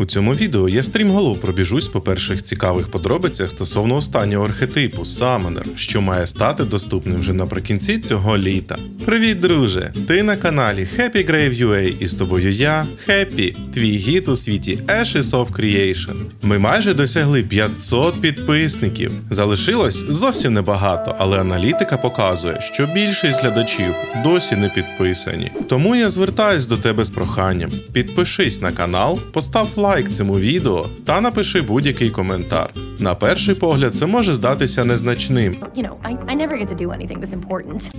У цьому відео я стрімголов пробіжусь по перших цікавих подробицях стосовно останнього архетипу Summoner, що має стати доступним вже наприкінці цього літа. Привіт, друже! Ти на каналі Happy Grave UA і з тобою я, Happy, твій гід у світі Ashes of Creation. Ми майже досягли 500 підписників. Залишилось зовсім небагато, але аналітика показує, що більшість глядачів досі не підписані. Тому я звертаюсь до тебе з проханням. Підпишись на канал, постав лайк цьому відео та напиши будь-який коментар. На перший погляд, це може здатися незначним.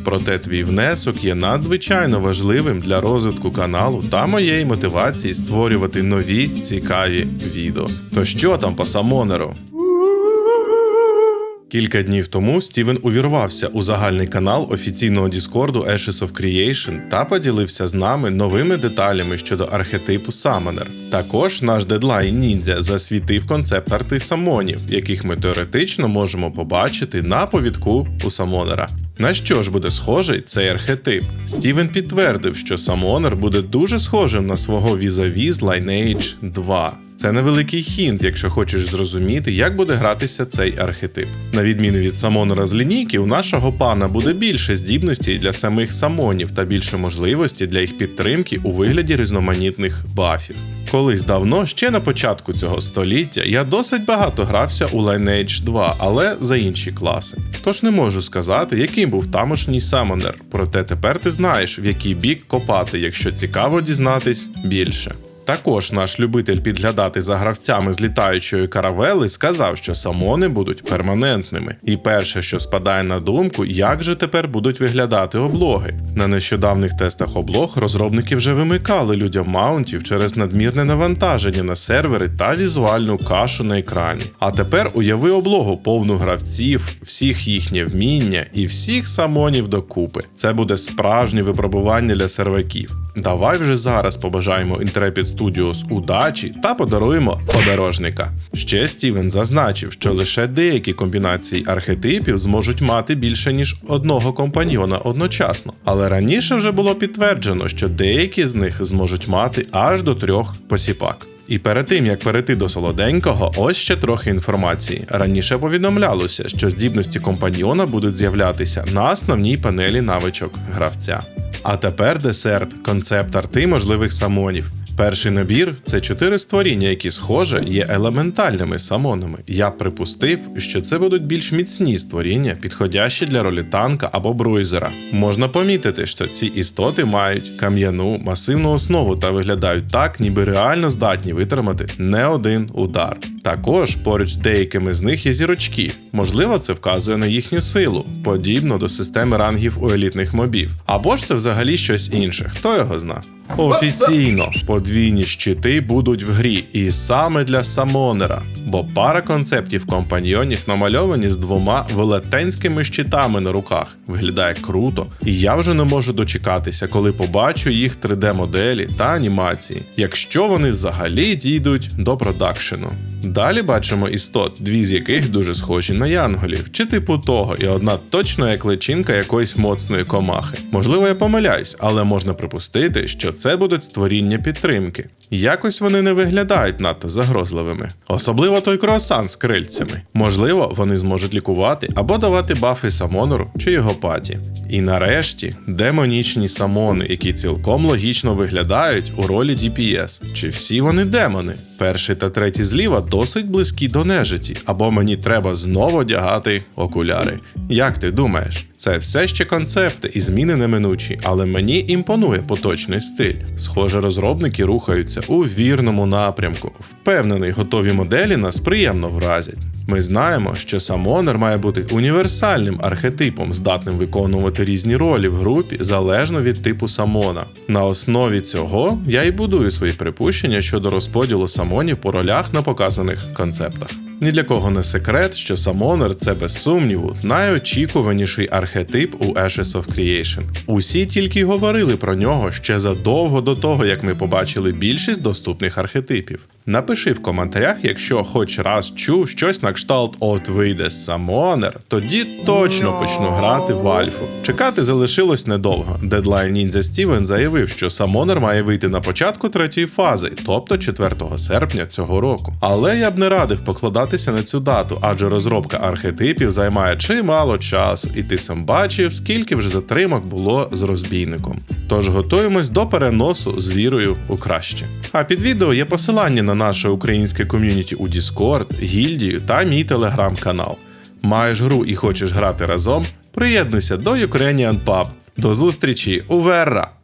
Проте твій внесок є надзвичайно важливим для розвитку каналу та моєї мотивації створювати нові цікаві відео. То що там по самонеру? Кілька днів тому Стівен увірвався у загальний канал офіційного Діскорду Ashes of Creation та поділився з нами новими деталями щодо архетипу Summoner. Також наш дедлайн ніндзя засвітив концепт арти самонів, яких ми теоретично можемо побачити на повідку у самонера. На що ж буде схожий цей архетип? Стівен підтвердив, що самонер буде дуже схожим на свого візаві з Lineage 2. Це невеликий хінт, якщо хочеш зрозуміти, як буде гратися цей архетип. На відміну від самонера з лінійки, у нашого пана буде більше здібностей для самих самонів та більше можливості для їх підтримки у вигляді різноманітних бафів. Колись давно, ще на початку цього століття, я досить багато грався у Lineage 2, але за інші класи. Тож не можу сказати, яким був тамошній самонер, проте тепер ти знаєш, в який бік копати, якщо цікаво дізнатись більше. Також наш любитель підглядати за гравцями з літаючої каравели сказав, що самони будуть перманентними. І перше, що спадає на думку, як же тепер будуть виглядати облоги. На нещодавних тестах облог розробники вже вимикали людям маунтів через надмірне навантаження на сервери та візуальну кашу на екрані. А тепер уяви облогу повну гравців, всіх їхнє вміння і всіх самонів докупи. Це буде справжнє випробування для серваків. Давай вже зараз побажаємо Intrepid Studios удачі та подаруємо подорожника. Ще Стівен зазначив, що лише деякі комбінації архетипів зможуть мати більше ніж одного компаньйона одночасно. Але раніше вже було підтверджено, що деякі з них зможуть мати аж до трьох посіпак. І перед тим як перейти до солоденького, ось ще трохи інформації. Раніше повідомлялося, що здібності компаньйона будуть з'являтися на основній панелі навичок гравця. А тепер десерт концепт арти можливих самонів. Перший набір це чотири створіння, які, схоже, є елементальними самонами. Я припустив, що це будуть більш міцні створіння, підходящі для ролі танка або бруйзера. Можна помітити, що ці істоти мають кам'яну масивну основу та виглядають так, ніби реально здатні витримати не один удар. Також поруч з деякими з них є зірочки. Можливо, це вказує на їхню силу, подібно до системи рангів у елітних мобів. Або ж це взагалі щось інше, хто його зна. Офіційно подвійні щити будуть в грі, і саме для самонера, бо пара концептів компаньйонів намальовані з двома велетенськими щитами на руках. Виглядає круто, і я вже не можу дочекатися, коли побачу їх 3D-моделі та анімації, якщо вони взагалі дійдуть до продакшену. Далі бачимо істот, дві з яких дуже схожі на янголів, чи типу того, і одна точно як личинка якоїсь моцної комахи. Можливо, я помиляюсь, але можна припустити, що це будуть створіння підтримки. Якось вони не виглядають надто загрозливими, особливо той круасан з крильцями. Можливо, вони зможуть лікувати або давати бафи самонору чи його паті. І нарешті демонічні самони, які цілком логічно виглядають у ролі DPS. Чи всі вони демони? Перший та третій зліва досить близькі до нежиті, або мені треба знову одягати окуляри. Як ти думаєш? Це все ще концепти і зміни неминучі, але мені імпонує поточний стиль. Схоже, розробники рухаються у вірному напрямку. Впевнений, готові моделі нас приємно вразять. Ми знаємо, що самонер має бути універсальним архетипом, здатним виконувати різні ролі в групі залежно від типу самона. На основі цього я й будую свої припущення щодо розподілу самонів по ролях на показаних концептах. Ні для кого не секрет, що Самонер це без сумніву найочікуваніший архетип у Ashes of Creation. Усі тільки говорили про нього ще задовго до того, як ми побачили більшість доступних архетипів. Напиши в коментарях, якщо хоч раз чув щось на кшталт от вийде Самонер, тоді точно почну грати в Альфу. Чекати залишилось недовго. Дедлайн ніндзя Стівен заявив, що Самонер має вийти на початку третьої фази, тобто 4 серпня цього року. Але я б не радив покладатися на цю дату, адже розробка архетипів займає чимало часу, і ти сам бачив, скільки вже затримок було з розбійником. Тож готуємось до переносу з вірою у краще. А під відео є посилання на наше українське ком'юніті у Discord, гільдію та мій телеграм-канал. Маєш гру і хочеш грати разом? Приєднуйся до Ukrainian Pub. До зустрічі у Верра!